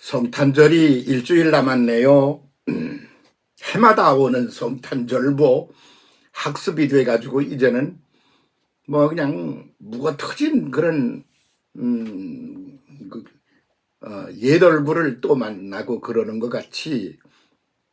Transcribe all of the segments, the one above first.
성탄절이 일주일 남았네요. 음, 해마다 오는 성탄절 뭐 학습이 돼가지고 이제는 뭐 그냥 무가 터진 그런 음, 그, 어, 옛 얼굴을 또 만나고 그러는 것 같이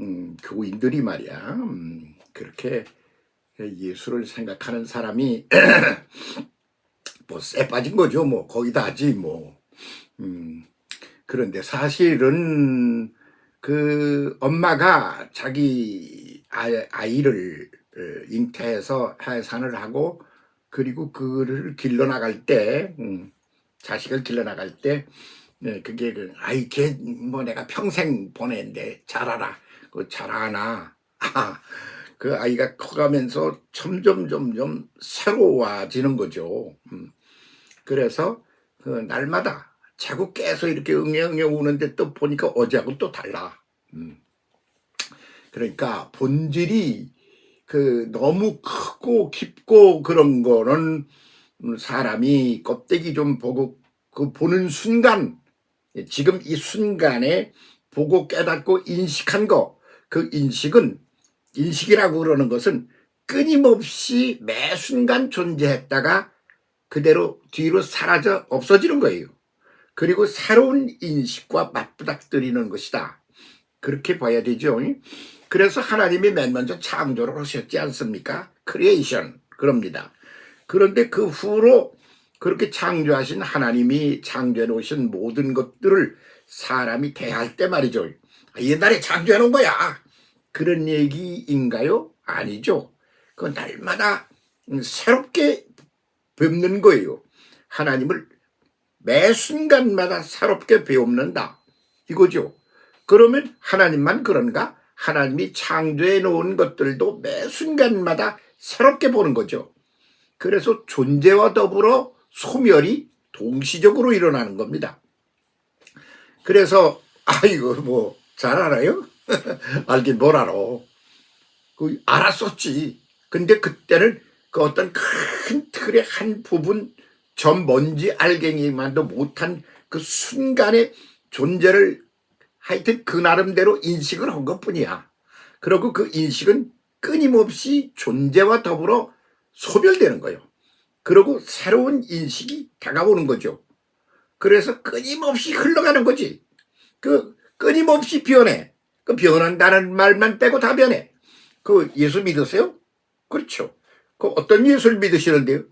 음, 교인들이 말이야. 음, 그렇게 예수를 생각하는 사람이 뭐쎄 빠진 거죠. 뭐 거의 다지 뭐. 음, 그런데 사실은 그 엄마가 자기 아이- 아이를 어, 잉태해서 해산을 하고 그리고 그를 길러 나갈 때 음, 자식을 길러 나갈 때 네, 그게 그 아이 걔 뭐 내가 평생 보내는데 자라라 그 자라나 아, 그 아이가 커가면서 점점 점점 새로워지는 거죠. 음. 그래서 그 날마다 자꾸 계속 이렇게 응애응애 우는데 또 보니까 어제하고 또 달라. 음. 그러니까 본질이 그 너무 크고 깊고 그런 거는 음, 사람이 껍데기 좀 보고 그 보는 순간 지금 이 순간에 보고 깨닫고 인식한 거 그 인식은 인식이라고 그러는 것은 끊임없이 매 순간 존재했다가 그대로 뒤로 사라져 없어지는 거예요. 그리고 새로운 인식과 맞부닥뜨리는 것이다. 그렇게 봐야 되죠. 그래서 하나님이 맨 먼저 창조를 하셨지 않습니까? 크리에이션 그럽니다. 그런데 그 후로 그렇게 창조하신 하나님이 창조해 놓으신 모든 것들을 사람이 대할 때 말이죠. 아, 옛날에 창조해 놓은 거야. 그런 얘기인가요? 아니죠. 그 날마다 새롭게 뵙는 거예요. 하나님을 매 순간마다 새롭게 배웁는다. 이거죠. 그러면 하나님만 그런가? 하나님이 창조해 놓은 것들도 매 순간마다 새롭게 보는 거죠. 그래서 존재와 더불어 소멸이 동시적으로 일어나는 겁니다. 그래서 아 이거 뭐 잘 알아요? 알긴 뭘 알아. 그 알았었지. 근데 그때는 그 어떤 큰 틀의 한 부분 전 먼지 알갱이만도 못한 그 순간의 존재를 하여튼 그 나름대로 인식을 한 것뿐이야. 그리고 그 인식은 끊임없이 존재와 더불어 소멸되는 거예요. 그리고 새로운 인식이 다가오는 거죠. 그래서 끊임없이 흘러가는 거지. 그 끊임없이 변해. 그 변한다는 말만 빼고 다 변해. 그 예수 믿으세요? 그렇죠. 그 어떤 예수를 믿으시는데요?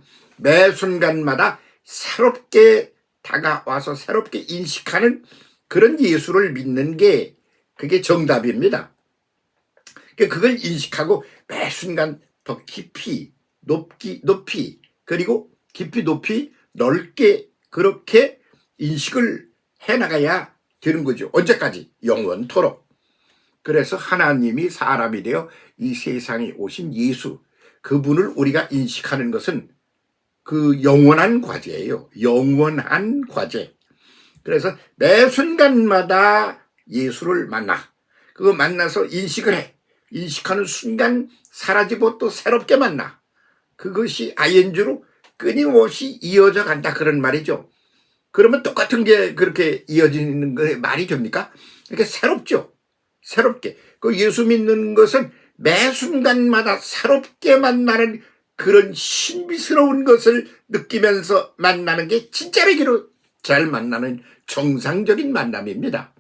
매 순간마다 새롭게 다가와서 새롭게 인식하는 그런 예수를 믿는 게 그게 정답입니다. 그러니까 그걸 인식하고 매 순간 더 깊이 높기 높이 그리고 깊이 높이 넓게 그렇게 인식을 해 나가야 되는 거죠. 언제까지? 영원토록. 그래서 하나님이 사람이 되어 이 세상에 오신 예수 그분을 우리가 인식하는 것은 그 영원한 과제예요. 영원한 과제. 그래서 매 순간마다 예수를 만나. 그거 만나서 인식을 해. 인식하는 순간 사라지고 또 새롭게 만나. 그것이 ING로 끊임없이 이어져 간다 그런 말이죠. 그러면 똑같은 게 그렇게 이어지는 게 말이 됩니까? 이렇게 새롭죠. 새롭게. 그 예수 믿는 것은 매 순간마다 새롭게 만나는 그런 신비스러운 것을 느끼면서 만나는 게 진짜라기로 잘 만나는 정상적인 만남입니다.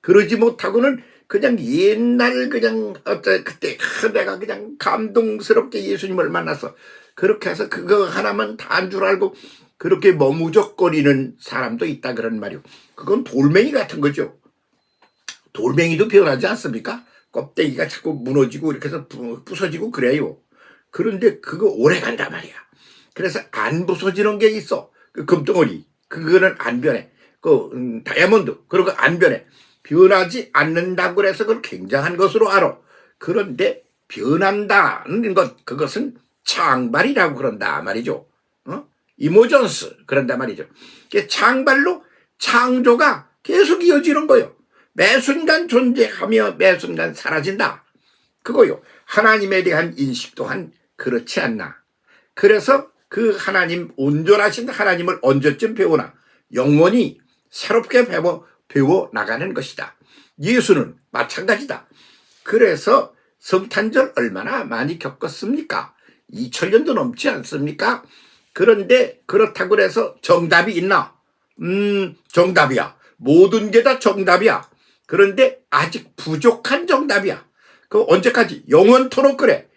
그러지 못하고는 그냥 옛날 그냥 어때 그때 하, 내가 그냥 감동스럽게 예수님을 만나서 그렇게 해서 그거 하나만 다한 줄 알고 그렇게 머무적거리는 사람도 있다 그런 말이요. 그건 돌멩이 같은 거죠. 돌멩이도 변하지 않습니까? 껍데기가 자꾸 무너지고 이렇게 해서 부- 부서지고 그래요. 그런데 그거 오래 간단 말이야. 그래서 안 부서지는 게 있어. 그 금덩어리. 그거는 안 변해. 그 음, 다이아몬드. 그런 거 안 변해. 변하지 않는다고 그래서 그걸 굉장한 것으로 알아. 그런데 변한다는 것 그것은 창발이라고 그런다 말이죠. 어? 이모전스 그런단 말이죠. 그 창발로 창조가 계속 이어지는 거요. 매 순간 존재하며 매 순간 사라진다. 그거요. 하나님에 대한 인식 또한 그렇지 않나. 그래서 그 하나님 온전하신 하나님을 언제쯤 배우나 영원히 새롭게 배워 배워 나가는 것이다. 예수는 마찬가지다. 그래서 성탄절 얼마나 많이 겪었습니까? 2000년도 넘지 않습니까? 그런데 그렇다고 해서 정답이 있나? 음, 정답이야. 모든 게 다 정답이야. 그런데 아직 부족한 정답이야. 그 언제까지? 영원토록 그래.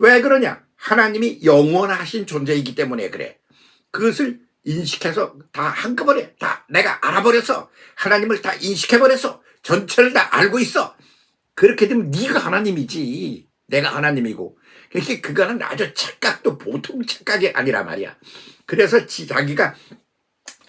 왜 그러냐? 하나님이 영원하신 존재이기 때문에 그래. 그것을 인식해서 다 한꺼번에 다 내가 알아버려서 하나님을 다 인식해버려서 전체를 다 알고 있어. 그렇게 되면 네가 하나님이지. 내가 하나님이고. 그러니까 그거는 아주 착각도 보통 착각이 아니라 말이야. 그래서 지- 자기가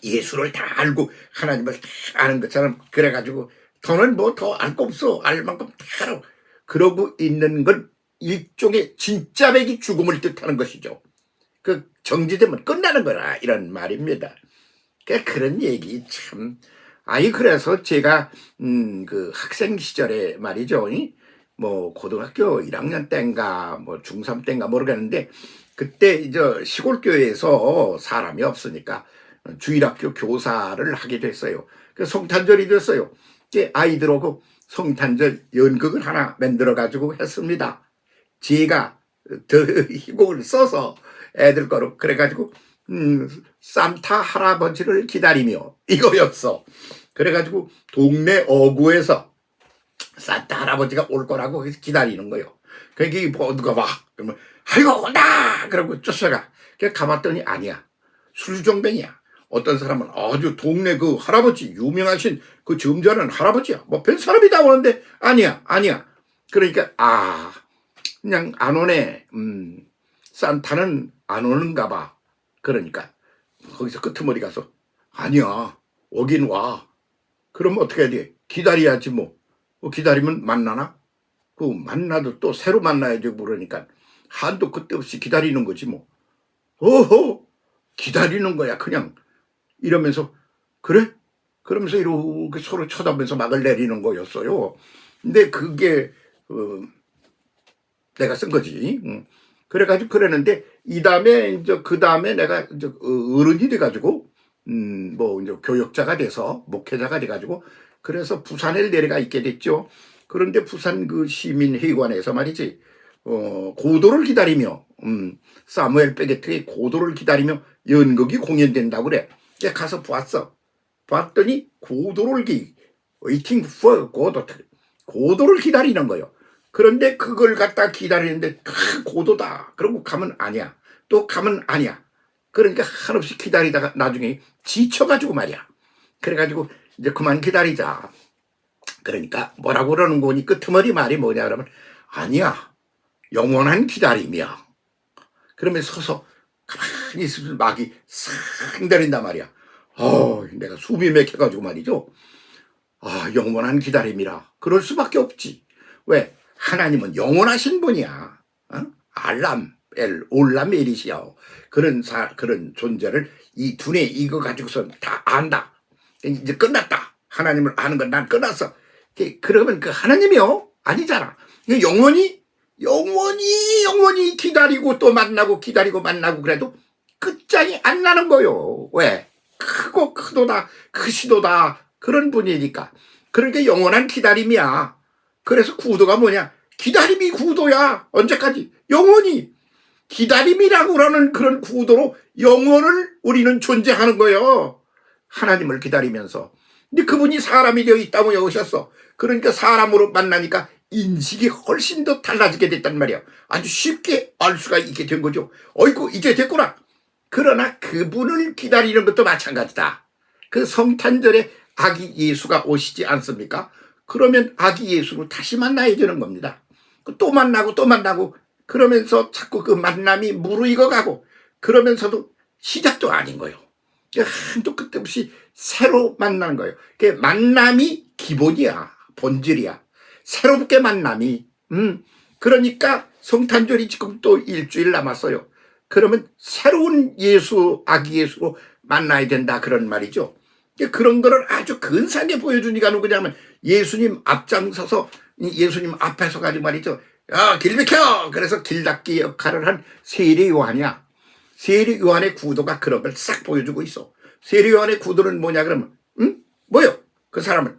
예수를 다 알고 하나님을 다 아는 것처럼 그래가지고 더는 뭐 더 알 거 없어. 알 만큼 다 알아. 그러고 있는 건 일종의 진짜 백이 죽음을 뜻하는 것이죠. 그 정지되면 끝나는 거라 이런 말입니다. 그 그런 얘기 참 아니 그래서 제가 음 그 학생 시절에 말이죠. 이? 뭐 고등학교 1학년 때인가 뭐 중3 때인가 모르겠는데 그때 이제 시골 교회에서 사람이 없으니까 주일학교 교사를 하게 됐어요. 그 성탄절이 됐어요. 아이들하고 성탄절 연극을 하나 만들어 가지고 했습니다. 제가 더 희곡을 써서 애들 거로 그래가지고 음, 산타 할아버지를 기다리며 이거였어. 그래가지고 동네 어구에서 산타 할아버지가 올 거라고 기다리는 거요. 그게 뭐 누가 와 그러면 아이고 온다 그러고 쫓아가. 그 가봤더니 아니야 술정뱅이야. 어떤 사람은 아주 동네 그 할아버지 유명하신 그 점잖은 할아버지야. 뭐 별 사람이 다 오는데 아니야 아니야. 그러니까 아 그냥 안 오네. 음 산타는 안 오는가 봐. 그러니까 거기서 끄트머리 가서 아니야 오긴 와. 그럼 어떻게 해야 돼? 기다려야지 뭐. 뭐 기다리면 만나나? 그 만나도 또 새로 만나야지 그러니까 한도 끝도 없이 기다리는 거지 뭐. 어허 기다리는 거야 그냥 이러면서 그래? 그러면서 이렇게 서로 쳐다보면서 막을 내리는 거였어요. 근데 그게 어, 내가 쓴 거지. 응. 그래가지고 그랬는데 이 다음에 이제 그 다음에 내가 이제 어, 어른이 돼가지고 음 뭐 이제 교역자가 돼서 목회자가 돼가지고 그래서 부산에 내려가 있게 됐죠. 그런데 부산 그 시민회관에서 말이지 어 고도를 기다리며 음 사무엘 베게트의 고도를 기다리며 연극이 공연된다고 그래. 가서 보았어. 봤더니 고도를 기 waiting for 고도 고도를 기다리는 거요. 그런데 그걸 갖다 기다리는데 크, 고도다. 그러고 가면 아니야. 또 가면 아니야. 그러니까 한없이 기다리다가 나중에 지쳐가지고 말이야. 그래가지고 이제 그만 기다리자. 그러니까 뭐라고 그러는 거니 끄트머리 말이 뭐냐 그러면 아니야. 영원한 기다림이야. 그러면 서서 가만히 있으면 막이 싹 내린단 말이야. 어, 내가 숨이 막혀가지고 말이죠. 아, 영원한 기다림이라. 그럴 수밖에 없지. 왜? 하나님은 영원하신 분이야. 어? 알람, 엘, 올람, 에리시아오. 그런 사, 그런 존재를 이 두뇌 이거 가지고서 다 안다. 이제 끝났다. 하나님을 아는 건 난 끝났어. 그- 그러면 그 하나님이요? 아니잖아. 영원히, 영원히, 영원히 기다리고 또 만나고 기다리고 만나고 그래도 끝장이 안 나는 거요. 왜? 크고 크도다, 크시도다. 그런 분이니까. 그러니까 영원한 기다림이야. 그래서 구도가 뭐냐? 기다림이 구도야. 언제까지? 영원히. 기다림이라고 하는 그런 구도로 영원을 우리는 존재하는 거예요. 하나님을 기다리면서. 근데 그분이 사람이 되어 있다고 여기셨어. 그러니까 사람으로 만나니까 인식이 훨씬 더 달라지게 됐단 말이야. 아주 쉽게 알 수가 있게 된 거죠. 어이구, 이제 됐구나. 그러나 그분을 기다리는 것도 마찬가지다. 그 성탄절에 아기 예수가 오시지 않습니까? 그러면 아기 예수를 다시 만나야 되는 겁니다. 그또 만나고 또 만나고 그러면서 자꾸 그 만남이 무르익어 가고 그러면서도 시작도 아닌 거예요. 그 한도 끝도 없이 새로 만나는 거예요. 그 만남이 기본이야. 본질이야. 새롭게 만남이. 음. 그러니까 성탄절이 지금 또 일주일 남았어요. 그러면 새로운 예수, 아기 예수로 만나야 된다. 그런 말이죠. 그런 거를 아주 근사하게 보여주니까 누구냐면 예수님 앞장서서 이 예수님 앞에서 가지고 말이죠. 야, 길 비켜! 그래서 길 닦기 역할을 한 세례 요한이야. 세례 요한의 구도가 그런 걸 싹 보여주고 있어. 세례 요한의 구도는 뭐냐 그러면, 응? 뭐요? 그 사람은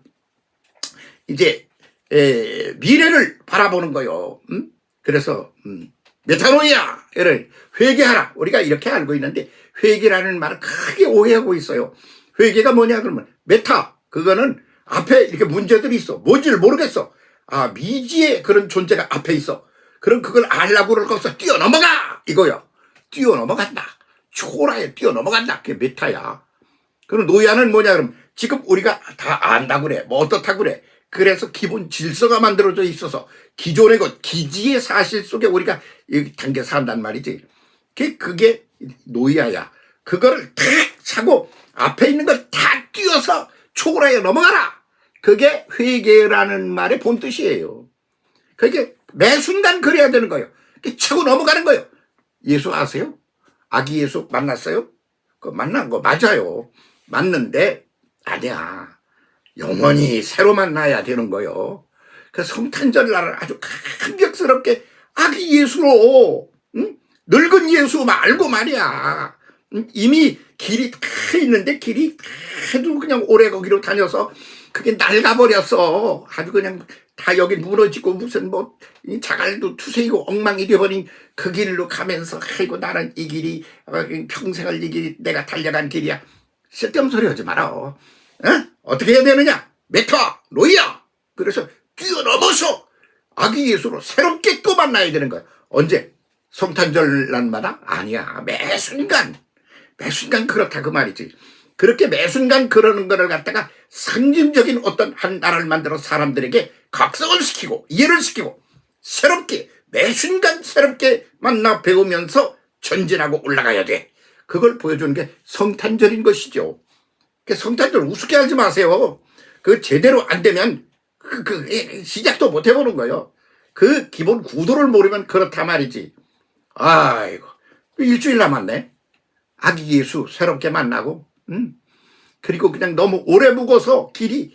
이제 에, 미래를 바라보는 거요. 음? 그래서 음, 메타노이야, 이를 회개하라. 우리가 이렇게 알고 있는데 회개라는 말을 크게 오해하고 있어요. 회개가 뭐냐 그러면 메타 그거는 앞에 이렇게 문제들이 있어. 뭔지를 모르겠어. 아 미지의 그런 존재가 앞에 있어. 그럼 그걸 알라고 그럴 거 없어. 뛰어넘어가 이거요. 뛰어넘어간다. 초라에 뛰어넘어간다. 그게 메타야. 그럼 노야는 뭐냐 그럼 지금 우리가 다 안다고 그래. 뭐 어떻다고 그래. 그래서 기본 질서가 만들어져 있어서 기존의 것, 기지의 사실 속에 우리가 이 당겨 산단 말이지. 그게 노야야. 그거를 탁 차고 앞에 있는 걸다 뛰어서 초월하여 넘어가라. 그게 회개라는 말의 본 뜻이에요. 그게 매 순간 그래야 되는 거예요. 차고 넘어가는 거예요. 예수 아세요? 아기 예수 만났어요? 그 만난 거 맞아요. 맞는데 아니야. 영원히 새로 만나야 되는 거요. 그 성탄절 날을 아주 감격스럽게 아기 예수로 응? 늙은 예수 말고 말이야. 응? 이미 길이 다 있는데 길이 다도 그냥 오래 거기로 다녀서 그게 낡아버렸어. 아주 그냥 다 여기 무너지고 무슨 뭐이 자갈도 투세이고 엉망이 되어버린 그 길로 가면서 아이고 나는 이 길이 어, 평생을 이 길이 내가 달려간 길이야. 쓸데없는 소리 하지 마라. 어? 어떻게 해야 되느냐? 메타, 로이야. 그래서 뛰어넘어서 아기 예수로 새롭게 또 만나야 되는 거야. 언제? 성탄절 날마다? 아니야. 매 순간. 매 순간 그렇다 그 말이지. 그렇게 매 순간 그러는 거를 갖다가 상징적인 어떤 한 나라를 만들어 사람들에게 각성을 시키고 이해를 시키고 새롭게 매 순간 새롭게 만나 배우면서 전진하고 올라가야 돼. 그걸 보여주는 게 성탄절인 것이죠. 그 성탄절 우습게 하지 마세요. 그 제대로 안 되면 그, 그 시작도 못 해보는 거예요. 그 기본 구도를 모르면 그렇다 말이지. 아이고 일주일 남았네. 아기 예수 새롭게 만나고, 음. 그리고 그냥 너무 오래 묵어서 길이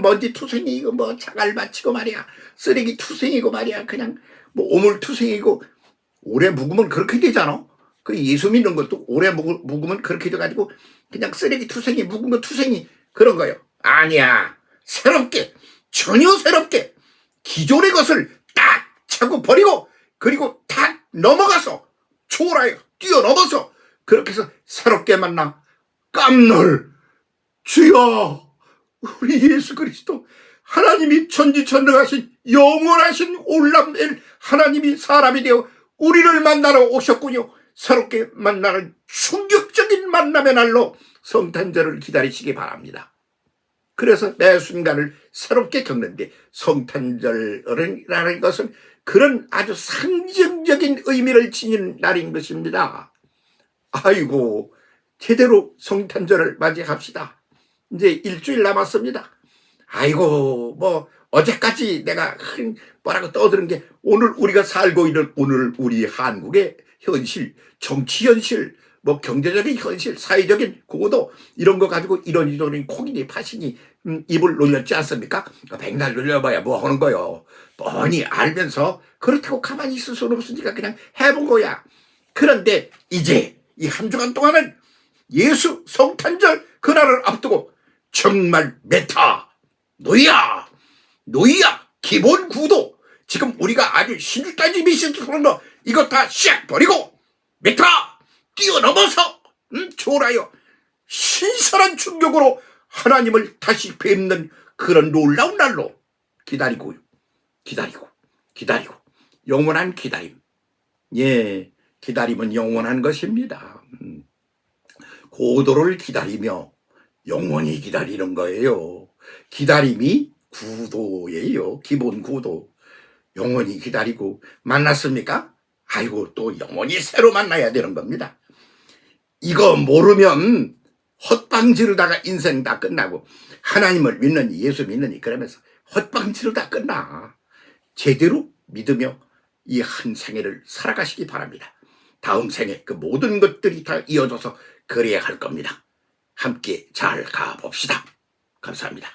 먼지 투성이고 뭐 자갈 맞히고 말이야. 쓰레기 투성이고 말이야. 그냥 뭐 오물 투성이고 오래 묵으면 그렇게 되잖아. 그 예수 믿는 것도 오래 묵- 묵으면 그렇게 돼가지고 그냥 쓰레기 투성이 묵은 거 투성이 그런 거요. 아니야. 새롭게 전혀 새롭게 기존의 것을 딱 차고 버리고 그리고 탁 넘어가서 초월하여 뛰어넘어서 그렇게 해서 새롭게 만나 깜놀 주여 우리 예수 그리스도 하나님이 천지천능하신 영원하신 올람낼 하나님이 사람이 되어 우리를 만나러 오셨군요. 새롭게 만나는 충격적인 만남의 날로 성탄절을 기다리시기 바랍니다. 그래서 매 순간을 새롭게 겪는데 성탄절이라는 것은 그런 아주 상징적인 의미를 지닌 날인 것입니다. 아이고 제대로 성탄절을 맞이합시다. 이제 일주일 남았습니다. 아이고 뭐 어제까지 내가 큰 뭐라고 떠드는 게 오늘 우리가 살고 있는 오늘 우리 한국의 현실, 정치 현실, 뭐 경제적인 현실, 사회적인 구도 이런 거 가지고 이런 이런 콩이니 파시니 음, 입을 놀렸지 않습니까? 그 백날 놀려봐야 뭐 하는 거요. 뻔히 알면서 그렇다고 가만히 있을 수는 없으니까 그냥 해본 거야. 그런데 이제 이 한 주간 동안은 예수 성탄절 그날을 앞두고 정말 메타 노이야 노이야 기본 구도. 지금 우리가 아주 그런 거 이거 다샥 버리고 메타 뛰어넘어서 음, 초라여 신선한 충격으로 하나님을 다시 뵙는 그런 놀라운 날로 기다리고 기다리고 기다리고. 영원한 기다림. 예 기다림은 영원한 것입니다 음. 고도를 기다리며 영원히 기다리는 거예요. 기다림이 구도예요. 기본 구도. 영원히 기다리고 만났습니까? 아이고 또 영원히 새로 만나야 되는 겁니다. 이거 모르면 헛방 지르다가 인생 다 끝나고 하나님을 믿느니 예수 믿느니 그러면서 헛방 지르다 끝나. 제대로 믿으며 이 한 생애를 살아가시기 바랍니다. 다음 생에 그 모든 것들이 다 이어져서 그래야 할 겁니다. 함께 잘 가봅시다. 감사합니다.